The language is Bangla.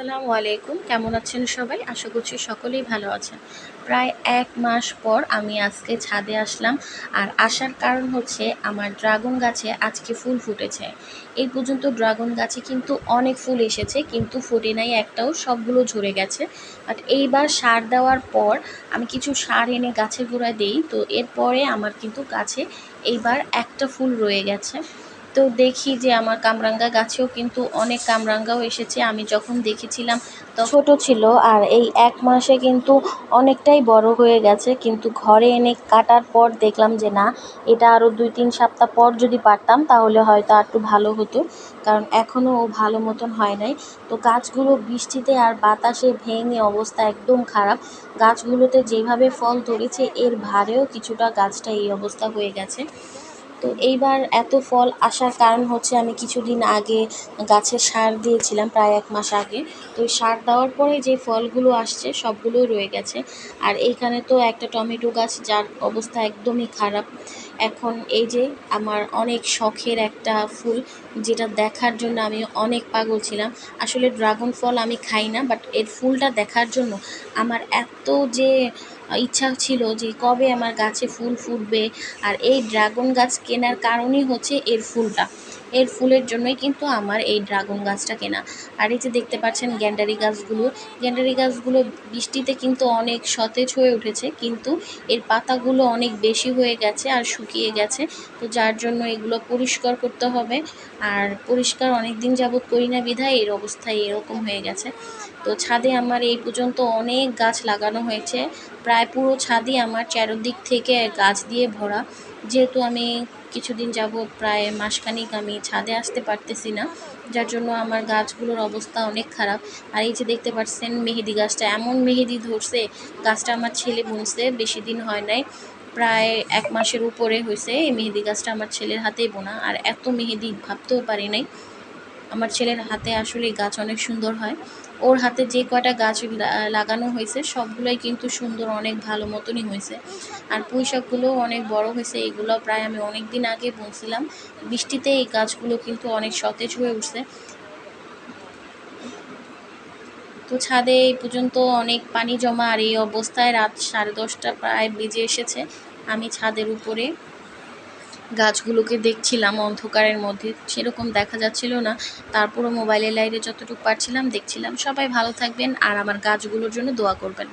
আসসালামু আলাইকুম। কেমন আছেন সবাই? আশা করছি সকলেই ভালো আছেন। প্রায় এক মাস পর আমি আজকে ছাদে আসলাম আর আসার কারণ হচ্ছে আমার ড্রাগন গাছে আজকে ফুল ফুটেছে। এই পর্যন্ত ড্রাগন গাছে কিন্তু অনেক ফুল এসেছে, কিন্তু ফুটে নাই একটাও, সবগুলো ঝরে গেছে। বাট এইবার সার দেওয়ার পর আমি কিছু সার এনে গাছের গোড়ায় দিই, তো এরপরে আমার কিন্তু গাছে এইবার একটা ফুল রয়ে গেছে। তো দেখি যে আমার কামরাঙ্গা গাছেও কিন্তু অনেক কামরাঙ্গাও এসেছে। আমি যখন দেখেছিলাম তো ছোট ছিল আর এই এক মাসে কিন্তু অনেকটাই বড় হয়ে গেছে। কিন্তু ঘরে এনে কাটার পর দেখলাম যে না, এটা আরও দুই তিন সপ্তাহ পর যদি পারতাম তাহলে হয়তো আর একটু ভালো হতো। কারণ এখনও ও ভালো মতন হয় নাই। তো গাছগুলো বৃষ্টিতে আর বাতাসে ভেঙে অবস্থা একদম খারাপ। গাছগুলোতে যেভাবে ফল ধরেছে, এর ভারেও কিছুটা গাছটা এই অবস্থা হয়ে গেছে। তো এইবার এত ফল আসার কারণ হচ্ছে আমি কিছুদিন আগে গাছে সার দিয়েছিলাম প্রায় এক মাস আগে। তো সার দেওয়ার পরে যে ফলগুলো আসছে সবগুলোই রয়ে গেছে। আর এইখানে তো একটা টমেটো গাছ যার অবস্থা একদমই খারাপ। এখন এই যে আমার অনেক শখের একটা ফুল যেটা দেখার জন্য আমি অনেক পাগল ছিলাম। আসলে ড্রাগন ফল আমি খাই না, বাট এর ফুলটা দেখার জন্য আমার এত যে ইচ্ছা ছিল যে কবে আমার গাছে ফুল ফুটবে আর এই ড্রাগন গাছ কেনার কারণই হচ্ছে এর ফুলটা। এর ফুলের জন্যই কিন্তু আমার এই ড্রাগন গাছটা কেনা। আর এই যে দেখতে পাচ্ছেন গ্যান্ডারি গাছগুলো গ্যান্ডারি গাছগুলো বৃষ্টিতে কিন্তু অনেক সতেজ হয়ে উঠেছে, কিন্তু এর পাতাগুলো অনেক বেশি হয়ে গেছে আর শুকিয়ে গেছে। তো যার জন্য এগুলো পরিষ্কার করতে হবে। আর পরিষ্কার অনেক দিন যাবৎ করি না বিধায় এর অবস্থায় এরকম হয়ে গেছে। তো ছাদে আমার এই পর্যন্ত অনেক গাছ লাগানো হয়েছে। প্রায় পুরো ছাদই আমার চারোদিক থেকে গাছ দিয়ে ভরা। যেহেতু আমি কিছুদিন যাবৎ প্রায় মাসখানিক আমি ছাদে আসতে পারতেছি না, যার জন্য আমার গাছগুলোর অবস্থা অনেক খারাপ। আর এই যে দেখতে পাচ্ছেন মেহেদি গাছটা, এমন মেহেদি ধরছে, গাছটা আমার ছেলে বুনছে, বেশি দিন হয় নাই, প্রায় এক মাসের উপরে হয়েছে এই মেহেদি গাছটা আমার ছেলের হাতেই বোনা। আর এত মেহেদি ভাবতেও পারি নাই। আমার ছেলের হাতে আসলে গাছ অনেক সুন্দর হয়। ওর হাতে যে কয়টা গাছ লাগানো হয়েছে, সবগুলোই কিন্তু সুন্দর, অনেক ভালো মতনই হয়েছে। আর পুঁই শাকগুলোও অনেক বড় হয়েছে, এগুলো প্রায় আমি অনেক দিন আগে বুনছিলাম। বৃষ্টিতে এই গাছগুলো কিন্তু অনেক সতেজ হয়ে উঠছে। তো ছাদে এই পর্যন্ত অনেক পানি জমা আর এই অবস্থায় রাত সাড়ে দশটা প্রায় বেজে এসেছে। আমি ছাদের উপরে গাছগুলোকে দেখছিলাম অন্ধকারের মধ্যে, সেরকম দেখা যাচ্ছিল না। তারপরও মোবাইলের লাইটে যতটুকু পারছিলাম দেখছিলাম। সবাই ভালো থাকবেন আর আমার গাছগুলোর জন্য দোয়া করবেন।